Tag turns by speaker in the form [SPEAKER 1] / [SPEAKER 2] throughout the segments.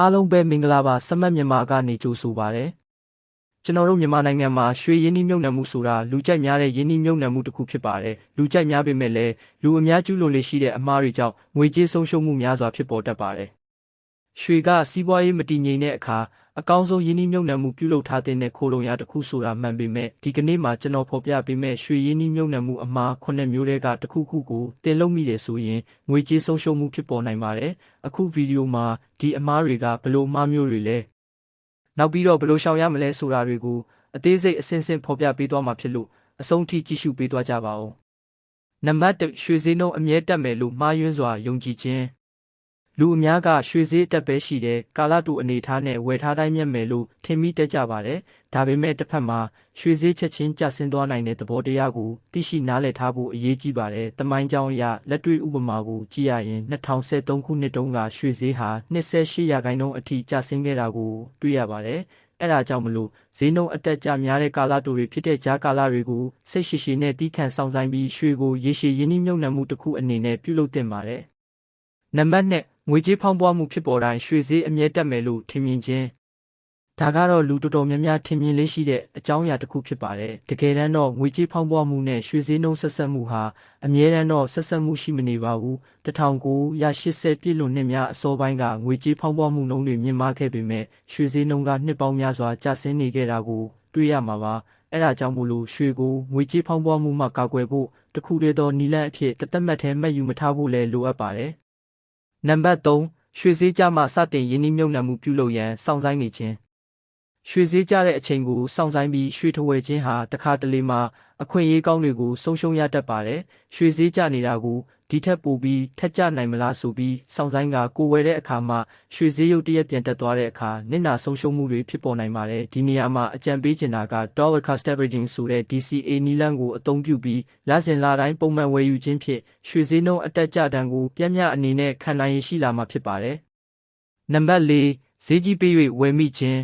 [SPEAKER 1] အားလုံးပဲမင်္ဂလာပါစမတ်မြန်မာကနေကြိုဆိုပါရစေကျွန်တော်တို့မြန်မာနိုင်ငံမှာရွှေရင်းနှီးမြှုပ်နှံမှုဆိုတာလူကြိုက်များတဲ့ရင်းနှီးမြှုပ်နှံမှုတစ်ခုဖြစ်ပါတယ်လူကြိုက်များပေမဲ့လည်းလူအများကျူးလွန်လေရှိတဲ့အမှားတွေကြောင့်ငွေကြေးဆုံးရှုံးမှုများစွာဖြစ်ပေါ်တတ်ပါတယ်ရွှေကစီးပွားရေးမတည်ငြိမ်တဲ့အခါ အကောင်းဆုံးရင်းနှီးမြှုပ်နှံမှုပြုလုပ်ထားတဲ့ခိုးလုံရတစ်ခုဆိုတာမှန်ပေမဲ့ဒီကနေ့မှာကျွန်တော်ဖော်ပြပေးမဲ့ရွှေရင်းနှီးမြှုပ်နှံမှုအမှားခုနှစ်မျိုးတွေကတစ်ခုခုကိုတင်လုပ်မိတယ်ဆိုရင်ငွေကြေးဆုံးရှုံးမှုဖြစ်ပေါ်နိုင်ပါတယ်အခုဗီဒီယိုမှာဒီအမှားတွေကဘလို့အမှားမျိုးတွေလဲနောက်ပြီးတော့ဘလို့ရှောင်ရမလဲဆိုတာတွေကိုအသေးစိတ်အစင်းစင်းဖော်ပြပေးသွားမှာဖြစ်လို့အဆုံးထိကြည့်ရှုပေးသွားကြပါဦးနံပါတ်1ရွှေစည်းနှုန်းအမြဲတက်မယ်လို့မှားယွင်းစွာယုံကြည်ခြင်း လူအများကရွှေဈေးတက်ပဲရှိတယ်ကာလတူအနေထားနဲ့ဝယ်ထားတိုင်းမြတ်မယ်လို့ထင်မိတတ်ကြပါတယ်ဒါပေမဲ့တစ်ဖက်မှာရွှေဈေးချက်ချင်းကျဆင်းသွားနိုင်တဲ့သဘောတရားကိုသိရှိနားလည်ထားဖို့အရေးကြီးပါတယ်တမိုင်းကြောင်းအရလက်တွေ့ဥပမာကိုကြည့်ရရင်2013ခုနှစ်တုန်းကရွှေဈေးဟာ28ရာခိုင်နှုန်းအထိကျဆင်းခဲ့တာကိုတွေ့ရပါတယ်အဲ့ဒါကြောင့်မလို့ဈေးနှုန်းအတက်ကြများတဲ့ကာလတိုတွေဖြစ်တဲ့ဂျာကာလတွေကိုစိတ်ရှိရှိနဲ့တီးခန့်ဆောင်ဆိုင်ပြီးရွှေကိုရေရှည်ရင်းနှီးမြှုပ်နှံမှုတစ်ခုအနေနဲ့ပြုလုပ်တင်ပါတယ်နံပါတ်2 ငွေကြေးဖောင်းပွားမှုဖြစ်ပေါ်တိုင်းရွှေဈေးအမြဲတက်မယ်လို့ထင်မြင်ခြင်းဒါကတော့လူတော်တော်များများထင်မြင်လေးရှိတဲ့အကြောင်းအရာတစ်ခုဖြစ်ပါတယ်တကယ်တမ်းတော့ငွေကြေးဖောင်းပွားမှုနဲ့ရွှေဈေးနှုန်းဆက်ဆက်မှုဟာအမြဲတမ်းတော့ဆက်ဆက်မှုရှိမနေပါဘူး1980ပြည့်လွန်နှစ်များအစောပိုင်းကငွေကြေးဖောင်းပွားမှုနှုန်းတွေမြင့်မားခဲ့ပေမဲ့ရွှေဈေးနှုန်းကနှစ်ပေါင်းများစွာကျဆင်းနေခဲ့တာကိုတွေ့ရမှာပါအဲဒါကြောင့်မို့လို့ရွှေကိုငွေကြေးဖောင်းပွားမှုမှကာကွယ်ဖို့တခုတည်းသောနီလန့်အဖြစ်တသက်မှတ်ထဲမှတ်ယူမထားဖို့လည်းလိုအပ်ပါတယ် နံပါတ်3ရွှေစည်းကြမှစတင်ရင်းနှီးမြှုပ်နှံမှုပြုလုပ်ရန်စောင့်ဆိုင်းနေခြင်းရွှေစည်းကြတဲ့အချိန်ကိုစောင့်ဆိုင်းပြီးရွှေထဝယ်ခြင်းဟာတခါတလေမှာအခွင့်အရေးကောင်းတွေကိုဆုံးရှုံးရတတ်ပါတယ်ရွှေစည်းကြနေတာကို ဒီထက်ပိုပြီးထက်ကြနိုင်မလားဆိုပြီးစောင့်ဆိုင်ကကိုဝယ်တဲ့အခါမှာရွှေစည်းရုပ်တရက်ပြန်တက်သွားတဲ့အခါနစ်နာဆုံးရှုံးမှုတွေဖြစ်ပေါ်နိုင်ပါတယ်ဒီနေရာမှာအကြံပေးချင်တာက dollar cost averaging ဆိုတဲ့ DCA နီလန်းကိုအသုံးပြုပြီးလစဉ်လတိုင်းပုံမှန်ဝယ်ယူခြင်းဖြင့်ရွှေစည်းနှုန်းအတက်ကြတန်းကိုပြင်းပြအနေနဲ့ခံနိုင်ရရှိလာမှာဖြစ်ပါတယ်နံပါတ်၄ဈေးကြီးပေး၍ဝယ်မိခြင်း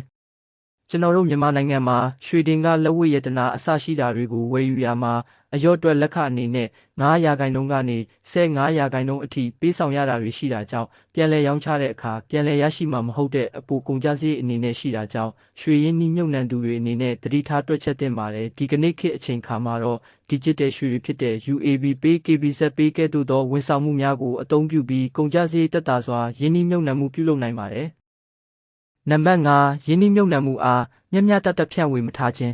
[SPEAKER 1] ကျွန်တော်တို့မြန်မာနိုင်ငံမှာရွှေတင်ကလက်ဝတ်ရတနာအစရှိတာတွေကိုဝယ်ယူရမှာအယော့အတွက်လက်ခအနေနဲ့900ရာခိုင်နှုန်းကနေ15ရာခိုင်နှုန်းအထိပေးဆောင်ရတာတွေရှိတာကြောင့်ပြန်လည်ရောင်းချတဲ့အခါပြန်လည်ရရှိမှာမဟုတ်တဲ့အပိုကုန်ကျစရိတ်အနေနဲ့ရှိတာကြောင့်ရွှေရင်းနှီးမြှုပ်နှံသူတွေအနေနဲ့တတိထားတွက်ချက်သင့်ပါတယ်ဒီကနေ့ခေတ်အချိန်ခါမှာတော့ digital ရွှေတွေဖြစ်တဲ့ UAB Pay KBZ Pay ကဲ့သို့သောဝန်ဆောင်မှုများကိုအသုံးပြုပြီးကုန်ကျစရိတ်တက်တာစွာရင်းနှီးမြှုပ်နှံမှုပြုလုပ်နိုင်ပါတယ် နံပါတ်5ရင်းနှီးမြှုပ်နှံမှုအားမျက်မျှတတဖြန့်ဝေမထားခြင်း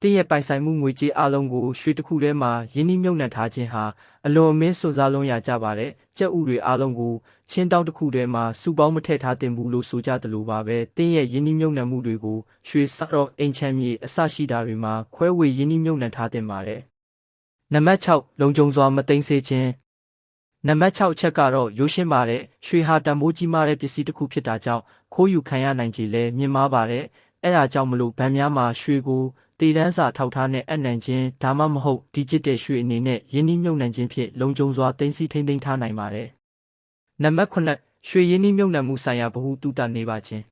[SPEAKER 1] တင့်ရဲ့ပိုင်ဆိုင်မှုငွေကြေးအလုံးကိုရွှေတစ်ခုထဲမှာရင်းနှီးမြှုပ်နှံထားခြင်းဟာအလွန်အမင်းစွန့်စားလုံးရကြပါတယ်ကြက်ဥတွေအလုံးကိုချင်းတောင်းတစ်ခုထဲမှာစုပေါင်းမထည့်ထားတင်ဘူးလို့ဆိုကြတယ်လို့ပါပဲတင်းရဲ့ရင်းနှီးမြှုပ်နှံမှုတွေကိုရွှေစတော့အင်ချမ်းမြေအစရှိတာတွေမှာခွဲဝေရင်းနှီးမြှုပ်နှံထားတင်ပါတယ်နံပါတ်6လုံခြုံစွာမသိမ်းစေခြင်း နံပါတ်6ချက်ကတော့ရိုးရှင်းပါတယ်ရွှေဟာတန်ဖိုးကြီးမားတဲ့ပစ္စည်းတစ်ခုဖြစ်တာကြောင့်ခိုးယူခံရနိုင်ခြေလည်းမြင့်မားပါတယ်အဲ့ဒါကြောင့်မလို့ဗန်များမှာရွှေကိုတည်တန်းစာထောက်ထားနဲ့အနံ့ခြင်းဒါမှမဟုတ် digital ရွှေအနေနဲ့ယင်းနှီးမြုပ်နှံခြင်းဖြင့်လုံခြုံစွာတင်စီထိန်းသိမ်းထားနိုင်ပါတယ်။နံပါတ်9ရွှေယင်းနှီးမြုပ်နှံမှုဆိုင်ရာဗဟုသုတနေပါခြင်း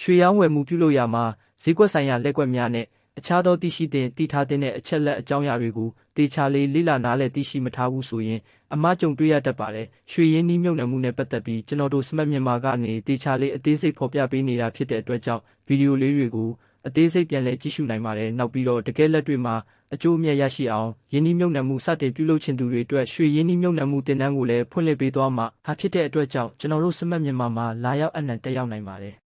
[SPEAKER 1] ရွှေရောင်းဝယ်မှုပြုလုပ်ရမှာဈေးကွက်ဆိုင်ရာလက်ကွက်များနဲ့ အခြားသောသိရှိတဲ့တည်ထားတဲ့အချက်လက်အကြောင်းအရာတွေကိုတေချာလေးလေ့လာနားလည်သိရှိမထားဘူးဆိုရင်အမှားကြုံတွေ့ရတတ်ပါတယ်။ရွှေရင်းနှီးမြုပ်နှံမှုနဲ့ပတ်သက်ပြီးကျွန်တော်တို့စမတ်မြန်မာကနေတေချာလေးအသေးစိတ်ဖော်ပြပေးနေတာဖြစ်တဲ့အတွက်ကြောင့်ဗီဒီယိုလေးတွေကိုအသေးစိတ်ပြန်လည်ကြည့်ရှုနိုင်ပါတယ်။နောက်ပြီးတော့တကယ်လက်တွေ့မှာအကျိုးအမြတ်ရရှိအောင်ယင်းနှီးမြုပ်နှံမှုစတင်ပြုလုပ်ခြင်းသူတွေအတွက်ရွှေရင်းနှီးမြုပ်နှံမှုတင်နန်းကိုလည်းဖွင့်လှစ်ပေးသွားမှာဟာဖြစ်တဲ့အတွက်ကြောင့်ကျွန်တော်တို့စမတ်မြန်မာမှာလာရောက်အနံ့တက်ရောက်နိုင်ပါတယ်။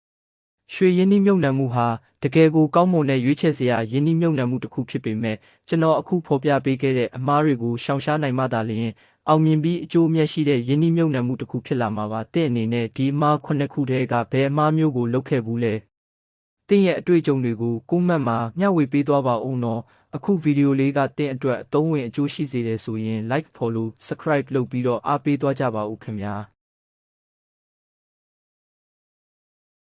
[SPEAKER 1] ရွှေရင်းနှီးမြုပ်နှံမှုဟာတကယ်ကိုကောင်းမွန်တဲ့ရွေးချယ်စရာရင်းနှီးမြုပ်နှံမှုတစ်ခုဖြစ်ပေမဲ့ကျွန်တော်အခုဖော်ပြပေးခဲ့တဲ့အမှားတွေကိုရှောင်ရှားနိုင်မှသာလျှင်အောင်မြင်ပြီးအကျိုးအမြတ်ရှိတဲ့ယင်းနှီးမြုပ်နှံမှုတစ်ခုဖြစ်လာမှာပါ။တဲ့အနေနဲ့ဒီအမှားခုနှစ်ခုတည်းကဘယ်အမှားမျိုးကိုလုပ်ခဲ့ဘူးလဲ။တင်းရဲ့အတွေ့အကြုံတွေကိုကိုမတ်မှာမျှဝေပေးသွားပါဦးနော်။အခုဗီဒီယိုလေးကတင်းအတွက်အသုံးဝင်အကျိုးရှိစေတယ်ဆိုရင် like follow subscribe လုပ်ပြီးတော့အားပေးသွားကြပါဦးခင်ဗျာ။